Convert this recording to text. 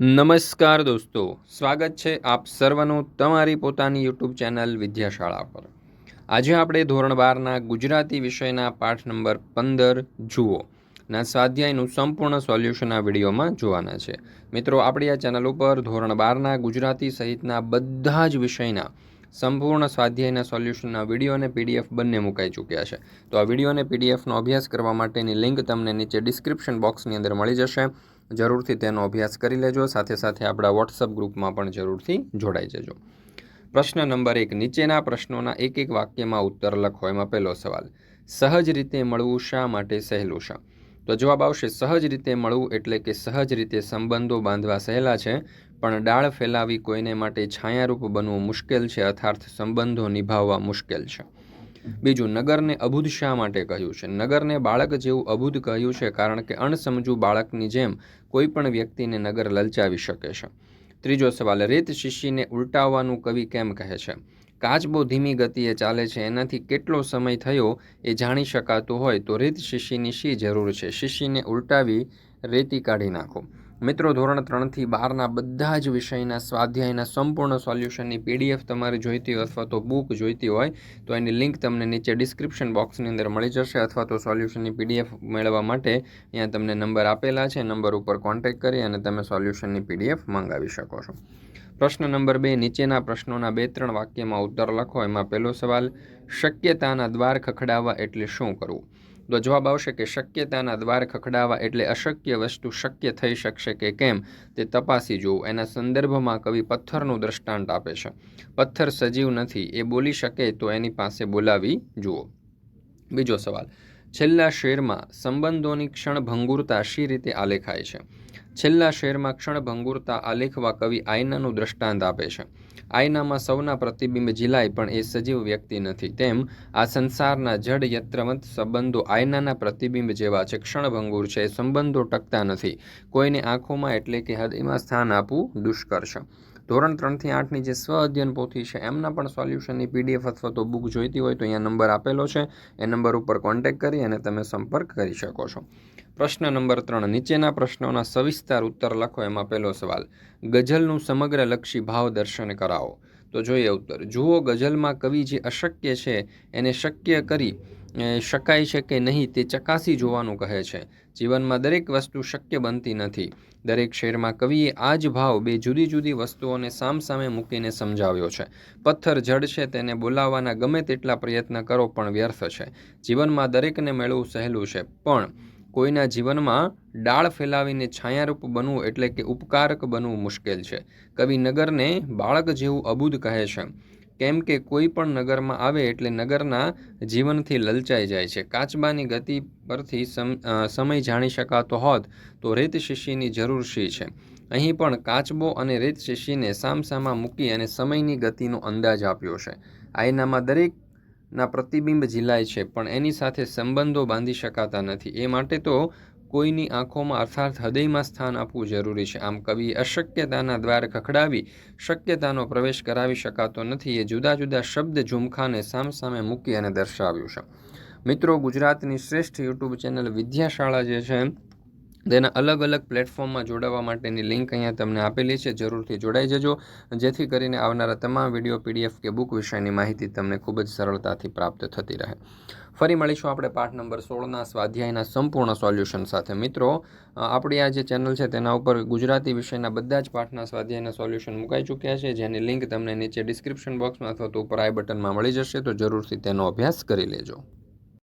નમસ્કાર દોસ્તો, સ્વાગત છે આપ સર્વનું તમારી પોતાની યુટ્યુબ ચેનલ વિદ્યાશાળા પર. આજે આપણે ધોરણ બારના ગુજરાતી વિષયના પાઠ નંબર પંદર જુઓ. ના સ્વાધ્યાયનું સંપૂર્ણ સોલ્યુશન આ વિડીયોમાં જોવાના છે. મિત્રો, આપણી આ ચેનલ ઉપર ધોરણ બારના ગુજરાતી સહિતના બધા જ વિષયના સંપૂર્ણ સ્વાધ્યાયના સોલ્યુશનના વીડિયો અને પીડીએફ બંને મુકાઈ ચૂક્યા છે. તો આ વીડિયો અને પીડીએફનો અભ્યાસ કરવા માટેની લિંક તમને નીચે ડિસ્ક્રિપ્શન બોક્સની અંદર મળી જશે. જરૂરથી તેનો અભ્યાસ કરી લેજો. સાથે સાથે આપણા વોટ્સઅપ ગ્રુપમાં પણ જરૂરથી જોડાઈ જજો. પ્રશ્ન નંબર એક, નીચેના પ્રશ્નોના એક એક વાક્યમાં ઉત્તર લખો. એમાં પહેલો સવાલ, સહજ રીતે મળવું શા માટે સહેલું શા તો જવાબ આવશે, સહજ રીતે મળવું એટલે કે સહજ રીતે સંબંધો બાંધવા સહેલા છે, પણ ડાળ ફેલાવી કોઈને માટે છાયારૂપ બનવું મુશ્કેલ છે અર્થાર્થ સંબંધો નિભાવવા મુશ્કેલ છે. બીજું, નગરને અબુધ શા માટે કહ્યું છે? નગરને બાળક જેવું અબુધ કહ્યું છે કારણ કે અણસમજુ બાળકની જેમ કોઈ પણ વ્યક્તિને નગર લલચાવી શકે છે. ત્રીજો સવાલ, રેત શીશીને ઉલટાવવાનું કવિ કેમ કહે છે? કાચ બહુ ધીમી ગતિએ ચાલે છે, એનાથી કેટલો સમય થયો એ જાણી શકાતું હોય તો રેત શીશીની શી જરૂર છે? શીશીને ઉલટાવી રેતી કાઢી નાખો. મિત્રો, ધોરણ ત્રણથી બારના બધા જ વિષયના સ્વાધ્યાયના સંપૂર્ણ સોલ્યુશનની પીડીએફ તમારે જોઈતી હોય અથવા તો બુક જોઈતી હોય, તો એની લિંક તમને નીચે ડિસ્ક્રિપ્શન બોક્સની અંદર મળી જશે અથવા તો સોલ્યુશનની પીડીએફ મેળવવા માટે અહીંયા તમને નંબર આપેલા છે. નંબર ઉપર કોન્ટેક્ટ કરી અને તમે સોલ્યુશનની પીડીએફ મંગાવી શકો છો. પ્રશ્ન નંબર બે, નીચેના પ્રશ્નોના બે ત્રણ વાક્યમાં ઉત્તર લખો. એમાં પહેલો સવાલ, શક્યતાના દ્વાર ખખડાવવા એટલે શું કરવું? તો જવાબ આવશે કે શક્યતાના દ્વાર ખખડાવા એટલે અશક્ય વસ્તુ શક્ય થઈ શકશે કે કેમ તે તપાસી જોવું એના સંદર્ભમાં કવિ પથ્થરનું દ્રષ્ટાંત આપે છે. પથ્થર સજીવ નથી, એ બોલી શકે તો એની પાસે બોલાવી જુઓ. બીજો સવાલ. છેલ્લા શેરમાં સંબંધોની ક્ષણભંગુરતા શી રીતે આલેખાય છે? છેલ્લા શેરમાં ક્ષણભંગુરતા આલેખવા કવિ આયનાનું દ્રષ્ટાંત આપે છે. આયનામાં સૌના પ્રતિબિંબ ઝીલાય પણ એ સજીવ વ્યક્તિ નથી. તેમ આ સંસારના જડ યત્રવંત સંબંધો આયનાના પ્રતિબિંબ જેવા છે. ક્ષણભંગુર છે. સંબંધો ટકતા નથી. કોઈને આંખોમાં એટલે કે હૃદયમાં સ્થાન આપવું દુષ્કર ધોરણ ત્રણથી આઠની જે સ્વ અધ્યયન પોથી છે, એમના પણ સોલ્યુશનની પીડીએફ અથવા તો બુક જોઈતી હોય તો અહીંયા નંબર આપેલો છે. એ નંબર ઉપર કોન્ટેક્ટ કરી અને તમે સંપર્ક કરી શકો છો. પ્રશ્ન નંબર ત્રણ, નીચેના પ્રશ્નોના સવિસ્તાર ઉત્તર લખો, એમાં પહેલો સવાલ. ગઝલનું સમગ્ર લક્ષી ભાવ દર્શન કરાવો. તો જોઈએ ઉત્તર. જુઓ, ગઝલમાં કવિ જે અશક્ય છે, એને શક્ય કરી શકાય છે કે નહીં તે ચકાસી જોવાનું કહે છે. જીવનમાં દરેક વસ્તુ શક્ય બનતી નથી. દરેક શેરમાં કવિએ આ જ ભાવ બે જુદી જુદી વસ્તુઓને સામસામે મૂકીને સમજાવ્યો છે. પથ્થર જડ છે તેને બોલાવવાના ગમે તેટલા પ્રયત્ન કરો પણ વ્યર્થ છે. જીવનમાં દરેકને મેળવવું સહેલું છે. પણ કોઈના જીવનમાં ડાળ ફેલાવીને છાયારૂપ બનવું એટલે કે ઉપકારક બનવું મુશ્કેલ છે. કવિ નગરને બાળક જેવું અબુધ કહે છે. કેમ કે કોઈ પણ નગરમાં આવે એટલે નગરના જીવનથી લલચાઈ જાય છે. કાચબાની ગતિ પરથી સમય જાણી શકાતો હોત તો રેત શીશીની જરૂર શી છે? અહીં પણ કાચબો અને રેત શીશીને સામસામા મૂકી અને સમયની ગતિનો અંદાજ આપ્યો છે. આયનામાં દરેકના પ્રતિબિંબ ઝીલાય છે, પણ એની સાથે સંબંધો બાંધી શકાતા નથી. એ માટે તો કોઈની આંખોમાં અર્થાત હૃદયમાં સ્થાન આપવું જરૂરી છે. આમ કવિ અશક્યતાના દ્વાર ખખડાવી શક્યતાનો પ્રવેશ કરાવી શકાતો નથી. એ જુદા જુદા શબ્દ ઝુમખાને સામસામે મૂકી અને દર્શાવ્યું છે. મિત્રો, ગુજરાતની શ્રેષ્ઠ યુટ્યુબ ચેનલ વિદ્યાશાળા જે છે, તેના અલગ અલગ પ્લેટફોર્મમાં જોડાવા માટેની લિંક અહીંયા તમને આપેલી છે. જરૂરથી જોડાઈ જજો. જેથી કરીને આવનારા તમામ વીડિયો, પીડીએફ કે બુક વિષયની માહિતી તમને ખૂબ જ સરળતાથી પ્રાપ્ત થતી રહે. ફરી મળીશું આપણે પાઠ નંબર સોળના સ્વાધ્યાયના સંપૂર્ણ સોલ્યુશન સાથે. મિત્રો આપણી આ જે ચેનલ છે તેના ઉપર ગુજરાતી વિષયના બધા જ પાઠના સ્વાધ્યાયના સોલ્યુશન મુકાઈ ચૂક્યા છે. જેની લિંક તમને નીચે ડિસ્ક્રિપ્શન બોક્સમાં અથવા તો ઉપર આઈ બટનમાં મળી જશે, તો જરૂરથી તેનો અભ્યાસ કરી લેજો.